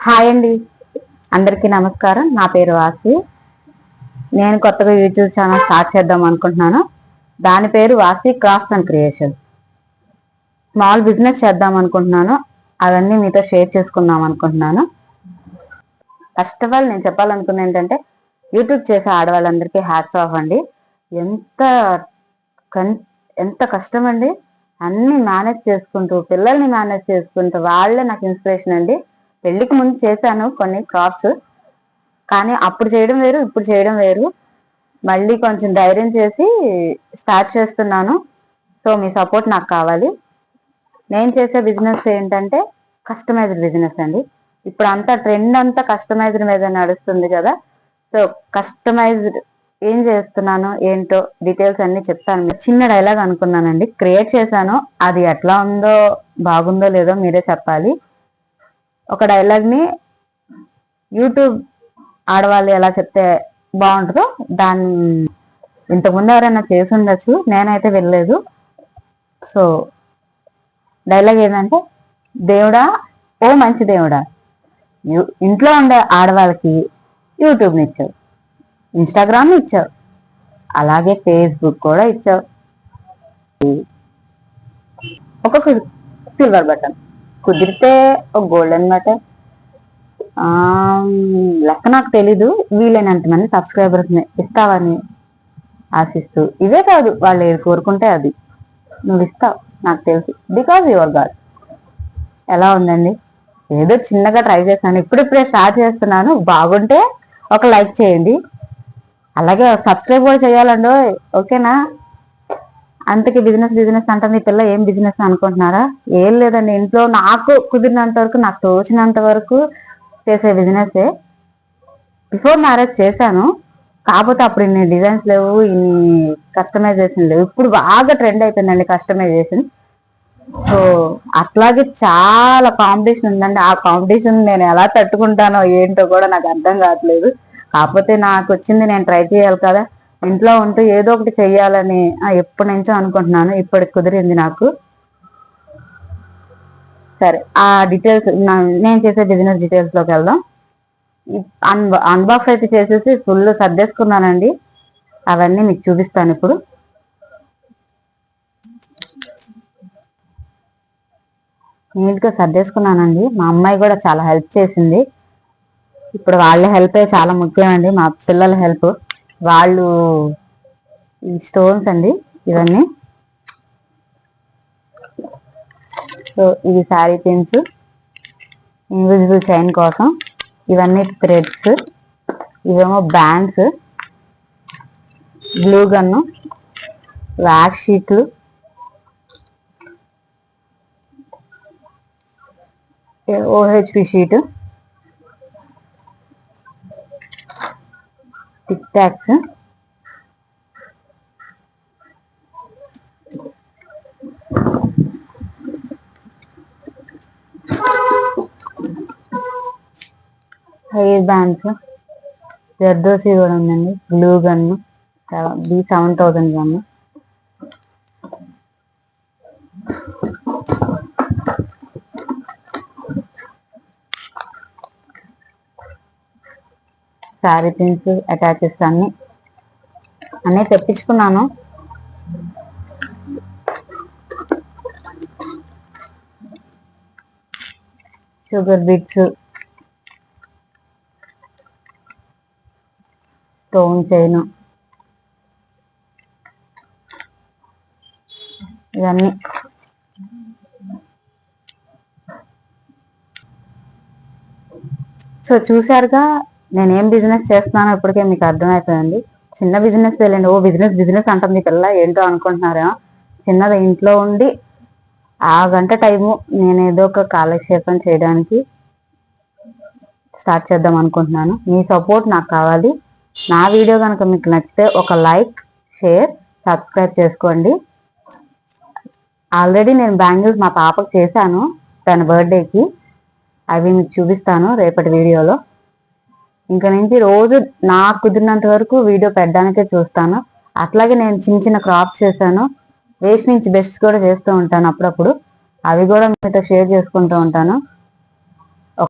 Hi అండి. అందరికీ నమస్కారం. నా పేరు వాసి. నేను కొత్తగా యూట్యూబ్ ఛానల్ స్టార్ట్ చేద్దాం అనుకుంటున్నాను. దాని పేరు Vasi crafts and creation. Small business చేద్దాం అనుకుంటున్నాను. అవన్నీ మీతో షేర్ చేసుకుందాం అనుకుంటున్నాను. ఫస్ట్ ఆఫ్ ఆల్ నేను చెప్పాలనుకున్నది ఏంటంటే యూట్యూబ్ చేసే ఆడవాళ్ళందరికీ హ్యాట్స్ ఆఫ్ అండి. ఎంత కన్- ఎంత కష్టం అండి అన్ని మేనేజ్ చేసుకుంటూ పిల్లల్ని మేనేజ్ చేసుకుంటూ వాళ్ళే నాకు ఇన్స్పిరేషన్ అండి. పెళ్ళికి ముందు చేశాను కొన్ని క్రాప్స్. కానీ అప్పుడు చేయడం వేరు ఇప్పుడు చేయడం వేరు. మళ్ళీ కొంచెం ధైర్యం చేసి స్టార్ట్ చేస్తున్నాను. సో మీ సపోర్ట్ నాకు కావాలి. నేను చేసే బిజినెస్ ఏంటంటే కస్టమైజ్డ్ బిజినెస్ అండి. ఇప్పుడు అంతా ట్రెండ్ అంతా కస్టమైజ్డ్ మీద నడుస్తుంది కదా. సో కస్టమైజ్డ్ ఏం చేస్తున్నాను ఏంటో డీటెయిల్స్ అన్ని చెప్తాను. చిన్న డైలాగ్ అనుకున్నానండి. క్రియేట్ చేశాను. అది ఎట్లా ఉందో బాగుందో లేదో మీరే చెప్పాలి. ఒక డైలాగ్ని యూట్యూబ్ ఆడవాళ్ళు ఎలా చెప్తే బాగుంటుందో దాన్ని ఇంతకుముందు ఎవరైనా చేసి ఉండొచ్చు. నేనైతే వెళ్ళలేదు సో డైలాగ్ ఏంటంటే దేవుడా ఓ మంచి దేవుడా ఇంట్లో ఉండే ఆడవాళ్ళకి యూట్యూబ్ని ఇచ్చావు ఇన్స్టాగ్రామ్ ఇచ్చావు అలాగే ఫేస్బుక్ కూడా ఇచ్చావు. ఒక్కొక్క సిల్వర్ బటన్ కుదిరితే ఒక గోల్డెన్ బటన్ లెక్క నాకు తెలీదు. వీలైనంత మంది సబ్స్క్రైబర్స్ ఇస్తావని ఆశిస్తూ. ఇవే కాదు వాళ్ళు ఏది కోరుకుంటే అది. నువ్వు ఇస్తావు నాకు తెలుసు. బికాజ్ యువర్ గాడ్ ఎలా ఉందండి? ఏదో చిన్నగా ట్రై చేస్తాను ఇప్పుడిప్పుడే స్టార్ట్ చేస్తున్నాను. బాగుంటే ఒక లైక్ చేయండి. అలాగే సబ్స్క్రైబ్ కూడా చేయాలండి ఓకేనా అంతకి బిజినెస్ బిజినెస్ అంటుంది. పిల్ల ఏం బిజినెస్ అనుకుంటున్నారా? ఏం లేదండి. ఇంట్లో నాకు కుదిరినంత వరకు నాకు తోచినంత వరకు చేసే బిజినెస్ బిఫోర్ మ్యారేజ్ చేశాను. కాకపోతే అప్పుడు ఇన్ని డిజైన్స్ లేవు ఇన్ని కస్టమైజేషన్ లేవు. ఇప్పుడు బాగా ట్రెండ్ అయిపోయిందండి కస్టమైజేషన్ సో అట్లాగే చాలా కాంపిటీషన్ ఉందండి. ఆ కాంపిటీషన్ నేను ఎలా తట్టుకుంటానో ఏంటో కూడా నాకు అర్థం కావట్లేదు. కాకపోతే నాకు వచ్చింది నేను ట్రై చేయాలి కదా. ఇంట్లో ఉంటూ ఏదో ఒకటి చెయ్యాలని ఎప్పటి నుంచో అనుకుంటున్నాను. ఇప్పటికి కుదిరింది నాకు. సరే ఆ డీటెయిల్స్ నేను చేసే బిజినెస్ డీటెయిల్స్లోకి వెళ్దాం. అన్బాక్స్ అయితే చేసేసి ఫుల్ సర్దేసుకున్నానండి. అవన్నీ మీకు చూపిస్తాను ఇప్పుడు. నీట్గా సర్దేసుకున్నానండి. మా అమ్మాయి కూడా చాలా హెల్ప్ చేసింది. ఇప్పుడు వాళ్ళ హెల్ప్ చాలా ముఖ్యం అండి మా పిల్లల హెల్ప్ వాళ్ళు స్టోన్స్ అండి ఇవన్నీ. సో ఇది శారీ పిన్స్ ఇన్విజిబుల్ చైన్ కోసం. ఇవన్నీ థ్రెడ్స్ ఇవేమో బ్యాండ్స్ గ్లూ గన్ను వ్యాక్ షీట్లు OHP sheet tic tac hair bands zardozi కూడా ఉందండి. Glue gun B seven thousand gun sari pins attaches అన్ని అన్నీ తెప్పించుకున్నాను. షుగర్ బీట్స్ స్టోన్ చైన్ ఇవన్నీ. సో చూసారుగా నేను ఏం బిజినెస్ చేస్తున్నానో ఇప్పటికే మీకు అర్థమైపోయింది. చిన్న బిజినెస్ వెళ్ళండి ఓ బిజినెస్ బిజినెస్ అంటుంది పిల్ల ఏంటో అనుకుంటున్నారా చిన్నది ఇంట్లో ఉండి ఆ గంట టైము నేను ఏదో ఒక కాలక్షేపం చేయడానికి స్టార్ట్ చేద్దాం అనుకుంటున్నాను. మీ సపోర్ట్ నాకు కావాలి. నా వీడియో కనుక మీకు నచ్చితే ఒక లైక్ షేర్ సబ్స్క్రైబ్ చేసుకోండి. ఆల్రెడీ నేను బ్యాంగిల్స్ మా పాపకు చేశాను. తన బర్త్డేకి అవి మీకు చూపిస్తాను రేపటి వీడియోలో. ఇంకా నుంచి రోజు నాకు కుదిరినంత వరకు వీడియో పెట్టడానికే చూస్తాను. అట్లాగే నేను చిన్న చిన్న క్రాప్స్ చేశాను. వేస్ట్ నుంచి బెస్ట్ కూడా చేస్తూ ఉంటాను అప్పుడప్పుడు. అవి కూడా మీతో షేర్ చేసుకుంటూ ఉంటాను.